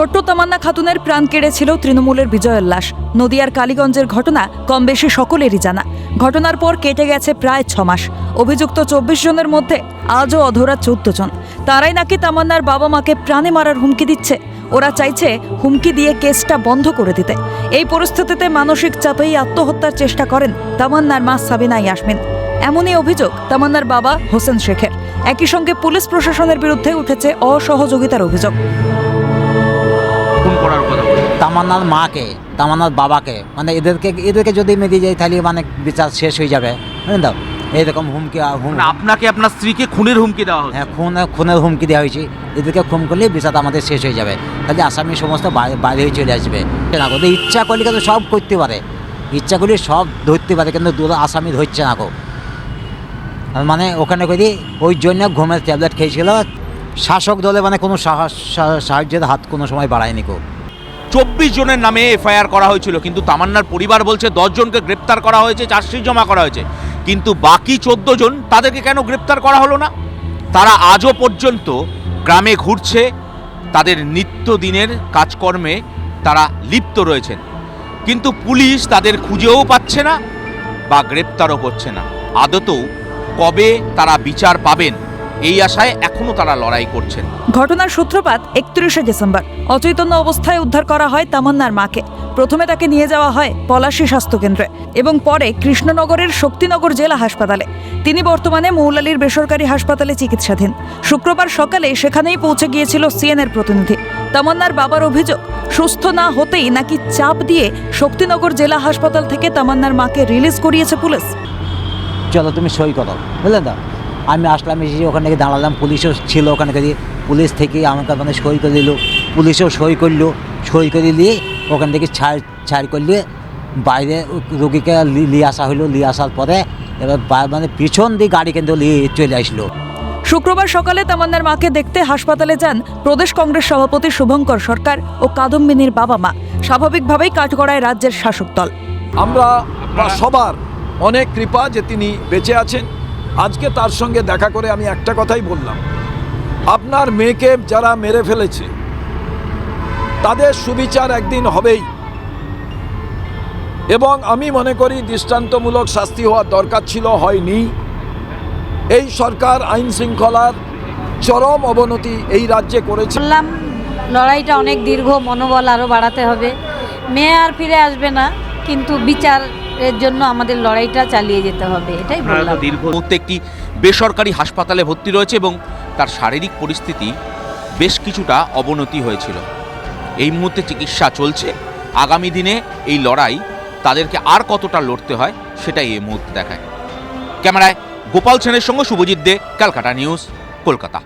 ছোট্ট তামান্না খাতুনের প্রাণ কেড়েছিল তৃণমূলের বিজয়ের লাশ। নদিয়ার কালীগঞ্জের ঘটনা কম বেশি সকলেরই জানা। ঘটনার পর কেটে গেছে প্রায় ছ মাস। অভিযুক্ত চব্বিশ জনের মধ্যে আজও অধরা চোদ্দ জন। তারাই নাকি তামান্নার বাবা মাকে প্রাণে মারার হুমকি দিচ্ছে। ওরা চাইছে হুমকি দিয়ে কেসটা বন্ধ করে দিতে। এই পরিস্থিতিতে মানসিক চাপেই আত্মহত্যার চেষ্টা করেন তামান্নার মা সাবিনা ইয়াসমিন। এমনই অভিযোগ তামান্নার বাবা হোসেন শেখের। একই সঙ্গে পুলিশ প্রশাসনের বিরুদ্ধে উঠেছে অসহযোগিতার অভিযোগ। করার কথা তামান্নার মাকে তামান্নার বাবাকে মানে এদেরকে এদেরকে যদি মেরে যায় তাহলে মানে বিচার শেষ হয়ে যাবে। বুঝলেন তো? এইরকম হুমকি হুম মানে আপনাকে আপনার স্ত্রীকে খুনের হুমকি দেওয়া হচ্ছে। হ্যাঁ খুন খুনের হুমকি দেওয়া হয়েছে। এদেরকে খুন করলে বিচার আমাদের শেষ হয়ে যাবে। তাহলে আসামি সমস্ত বাইরে- হয়ে চলে আসবে। না ওদের ইচ্ছা করলে কিন্তু সব করতে পারে। ইচ্ছা করলে সব ধরতে পারে কিন্তু দু আসামি ধরছে না গো। আর মানে ওখানে করি ওই জন্য ঘুমের ট্যাবলেট খেয়েছিল শাসক দলে মানে কোনো সাহায্যের হাত কোনো সময় বাড়ায়নি কো চব্বিশ জনের নামে এফআইআর করা হয়েছিল, কিন্তু তামান্নার পরিবার বলছে জনকে গ্রেপ্তার করা হয়েছে, চার্জশিট জমা করা হয়েছে। কিন্তু বাকি চোদ্দ জন তাদেরকে কেন গ্রেপ্তার করা হলো না? তারা আজও পর্যন্ত গ্রামে ঘুরছে, তাদের নিত্যদিনের কাজকর্মে তারা লিপ্ত রয়েছেন। কিন্তু পুলিশ তাদের খুঁজেও পাচ্ছে না বা গ্রেপ্তারও করছে না। আদতেও কবে তারা বিচার পাবেন এই আশায় এখনও তারা লড়াই করছেন। ঘটনার সূত্রপাত একত্রিশে ডিসেম্বর। অচৈতন্য অবস্থায় উদ্ধার করা হয় তামান্নার মাকে। প্রথমে তাকে নিয়ে যাওয়া হয় পলাশী স্বাস্থ্যকেন্দ্রে এবং পরে কৃষ্ণনগরের শক্তিনগর জেলা হাসপাতালে। তিনি বর্তমানে মৌলালির বেসরকারি হাসপাতালে চিকিৎসাধীন। শুক্রবার সকালে সেখানেই পৌঁছে গিয়েছিল সিএনএর প্রতিনিধি। তামান্নার বাবার অভিযোগ সুস্থ না হতেই নাকি চাপ দিয়ে শক্তিনগর জেলা হাসপাতাল থেকে তামান্নার মাকে রিলিজ করিয়েছে পুলিশ। চলো তুমি সই করো বুঝলেন তো আমি আসলাম এসে ওখানে গিয়ে দাঁড়ালাম পুলিশও ছিল ওখানে গিয়ে পুলিশ থেকে আমাকে মানে সই করে দিল। পুলিশও সই করল। সই করে দিয়ে ওখান থেকে ছাড় ছাড় করলে বাইরে রোগীকে নিয়ে আসা হলো। নিয়ে আসার পরে এবার মানে পিছন দিয়ে গাড়ি কিন্তু নিয়ে চলে আসলো। শুক্রবার সকালে তামান্নার মাকে দেখতে হাসপাতালে যান প্রদেশ কংগ্রেস সভাপতি শুভঙ্কর সরকার ও কাদম্বিনীর বাবা মা। স্বাভাবিকভাবেই কাঠগড়ায় রাজ্যের শাসক দল। আমরা সবার অনেক কৃপা যে তিনি বেঁচে আছেন। আজকে তার সঙ্গে দেখা করে আমি একটা কথাই বললাম। আপনার মেয়েকে যারা মেরে ফেলেছে, তাদের সুবিচার একদিন হবেই। এবং আমি মনে করি দৃষ্টান্তমূলক শাস্তি হওয়ার দরকার ছিল, হয়নি। এই সরকার আইন শৃঙ্খলার চরম অবনতি এই রাজ্যে করেছে। বললাম, লড়াইটা অনেক দীর্ঘ, মনোবল আরও বাড়াতে হবে। মেয়ে আর ফিরে আসবে না, কিন্তু বিচারের জন্য আমাদের লড়াইটা চালিয়ে যেতে হবে এটাই বললাম। দীর্ঘ মুহূর্তে একটি বেসরকারি হাসপাতালে ভর্তি রয়েছে এবং তার শারীরিক পরিস্থিতি বেশ কিছুটা অবনতি হয়েছিল। এই মুহূর্তে চিকিৎসা চলছে। আগামী দিনে এই লড়াই তাদেরকে আর কতটা লড়তে হয় সেটাই এই মুহূর্তে দেখায়। ক্যামেরায় গোপাল সেনের সঙ্গে শুভজিৎ দে ক্যালকাটা নিউজ কলকাতা।